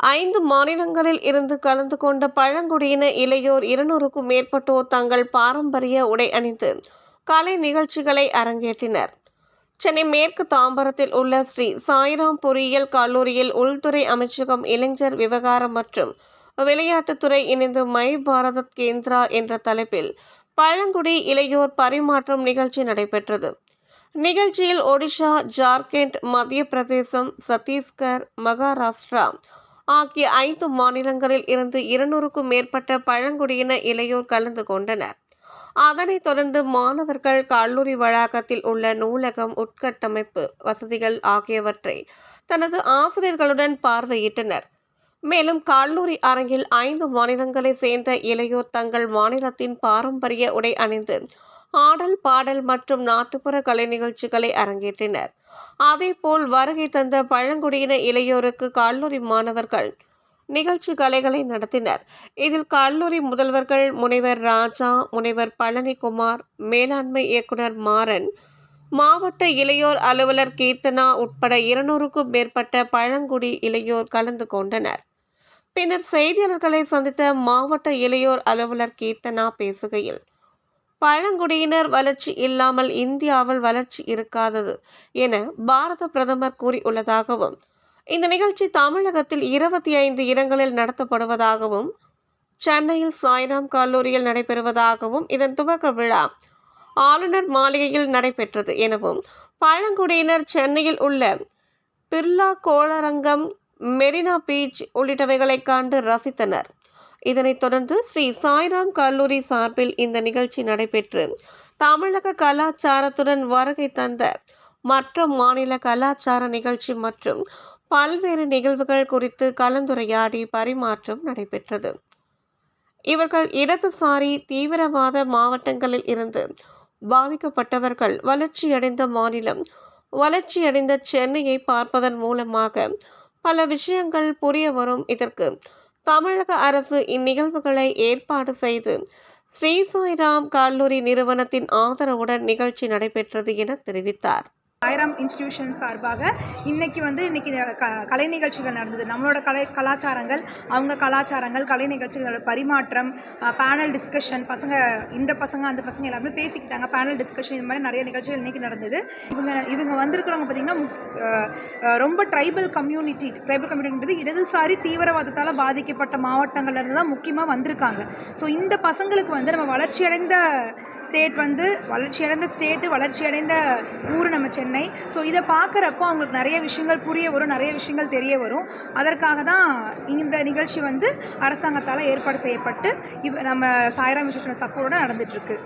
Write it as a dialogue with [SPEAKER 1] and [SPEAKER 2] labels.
[SPEAKER 1] ஐந்து மாநிலங்களில் இருந்து கலந்து கொண்ட பழங்குடியின இளையோர் இருநூறுக்கும் மேற்பட்டோர் தங்கள் பாரம்பரிய உடை அணிந்து கலை நிகழ்ச்சிகளை அரங்கேற்றினர். சென்னை மேற்கு தாம்பரத்தில் உள்ள ஸ்ரீ சாய்ராம் பொறியியல் கல்லூரியில் உள்துறை அமைச்சகம் இளைஞர் விவகாரம் மற்றும் விளையாட்டுத்துறை இணைந்து மை பாரதத் கேந்திரா என்ற தலைப்பில் பழங்குடி இளையோர் பரிமாற்றம் நிகழ்ச்சி நடைபெற்றது. நிகழ்ச்சியில் ஒடிஷா ஜார்க்கண்ட் மத்திய பிரதேசம் சத்தீஸ்கர் மகாராஷ்டிரா ஆகிய ஐந்து மாநிலங்களில் இருந்து இருநூறுக்கும் மேற்பட்ட பழங்குடியின இளையோர் கலந்து கொண்டனர். அதனைத் தொடர்ந்து மாணவர்கள் கல்லூரி வளாகத்தில் உள்ள நூலகம் உட்கட்டமைப்பு வசதிகள் ஆகியவற்றை தனது ஆசிரியர்களுடன் பார்வையிட்டனர். மேலும் கல்லூரி அரங்கில் ஐந்து மாநிலங்களைச் சேர்ந்த இளையோர் தங்கள் மாநிலத்தின் பாரம்பரிய உடை அணிந்து ஆடல் பாடல் மற்றும் நாட்டுப்புற கலை நிகழ்ச்சிகளை அரங்கேற்றினர். அதேபோல் வருகை தந்த பழங்குடியின இளையோருக்கு கல்லூரி மாணவர்கள் நிகழ்ச்சி கலைகளை நடத்தினர். இதில் கல்லூரி முதல்வர்கள் முனைவர் ராஜா முனைவர் பழனிக்குமார் மேலாண்மை இயக்குனர் மாறன் மாவட்ட இளையோர் அலுவலர் கீர்த்தனா உட்பட இருநூறுக்கும் மேற்பட்ட பழங்குடி இளையோர் கலந்து கொண்டனர். பின்னர் செய்தியாளர்களை சந்தித்த மாவட்ட இளையோர் அலுவலர் கீர்த்தனா பேசுகையில் பழங்குடியினர் வளர்ச்சி இல்லாமல் இந்தியாவில் வளர்ச்சி இருக்காதது என பாரத பிரதமர் கூறியுள்ளதாகவும் இந்த நிகழ்ச்சி தமிழகத்தில் இருபத்தி ஐந்து இடங்களில் நடத்தப்படுவதாகவும் சென்னையில் சாய்ராம் கல்லூரியில் நடைபெறுவதாகவும் இதன் துவக்க விழா ஆளுநர் மாளிகையில் நடைபெற்றது எனவும் பழங்குடியினர் சென்னையில் உள்ள பிர்லா கோளரங்கம் மெரினா பீச் உள்ளிட்டவைகளை கண்டு ரசித்தனர். இதனைத் தொடர்ந்து ஸ்ரீ சாய்ராம் கல்லூரி சார்பில் இந்த நிகழ்ச்சி நடைபெற்று தமிழக கலாச்சாரத்துடன் வருகை தந்த மற்ற மாநில கலாச்சார நிகழ்ச்சி மற்றும் பல்வேறு நிகழ்வுகள் குறித்து கலந்துரையாடி பரிமாற்றம் நடைபெற்றது. இவர்கள் இடதுசாரி தீவிரவாத மாவட்டங்களில் இருந்து பாதிக்கப்பட்டவர்கள் வளர்ச்சியடைந்த மாநிலம் வளர்ச்சியடைந்த சென்னையை பார்ப்பதன் மூலமாக பல விஷயங்கள் புரிய வரும் இதற்கு தமிழக அரசு இந்நிகழ்வுகளை ஏற்பாடு செய்து ஸ்ரீ சாய்ராம் கல்லூரி நிறுவனத்தின் ஆதரவுடன் நிகழ்ச்சி நடைபெற்றது என தெரிவித்தார்.
[SPEAKER 2] சாய்ராம் இன்ஸ்டிடியூஷன் சார்பாக இன்னைக்கு வந்து இன்னைக்கு க கலை நிகழ்ச்சிகள் நடந்தது. நம்மளோட கலை கலாச்சாரங்கள் அவங்க கலாச்சாரங்கள் கலை நிகழ்ச்சிகளோட பரிமாற்றம் பேனல் டிஸ்கஷன் பசங்க இந்த பசங்க அந்த பசங்க எல்லாருமே பேசிக்கிட்டாங்க. பேனல் டிஸ்கஷன் இந்த மாதிரி நிறைய நிகழ்ச்சிகள் இன்னைக்கு நடந்தது. இவங்க இவங்க வந்திருக்கிறவங்க பார்த்தீங்கன்னா ரொம்ப ட்ரைபல் கம்யூனிட்டி ட்ரைபல் கம்யூனிட்டின்றது இடதுசாரி தீவிரவாதத்தால் பாதிக்கப்பட்ட மாவட்டங்கள்லேருந்து தான் முக்கியமாக வந்திருக்காங்க. ஸோ இந்த பசங்களுக்கு வந்து நம்ம வளர்ச்சியடைந்த ஸ்டேட் வந்து வளர்ச்சியடைந்த ஸ்டேட்டு வளர்ச்சியடைந்த ஊர் நம்ம சென்னை. ஸோ இதை பார்க்குறப்போ அவங்களுக்கு நிறைய விஷயங்கள் புரிய வரும் நிறைய விஷயங்கள் தெரிய வரும். அதற்காக தான் இந்த நிகழ்ச்சி வந்து அரசாங்கத்தால் ஏற்பாடு செய்யப்பட்டு இவ் நம்ம சாய்ராம் இன்ஸ்டியூஷன் சப்போர்ட்டோட நடந்துகிட்ருக்கு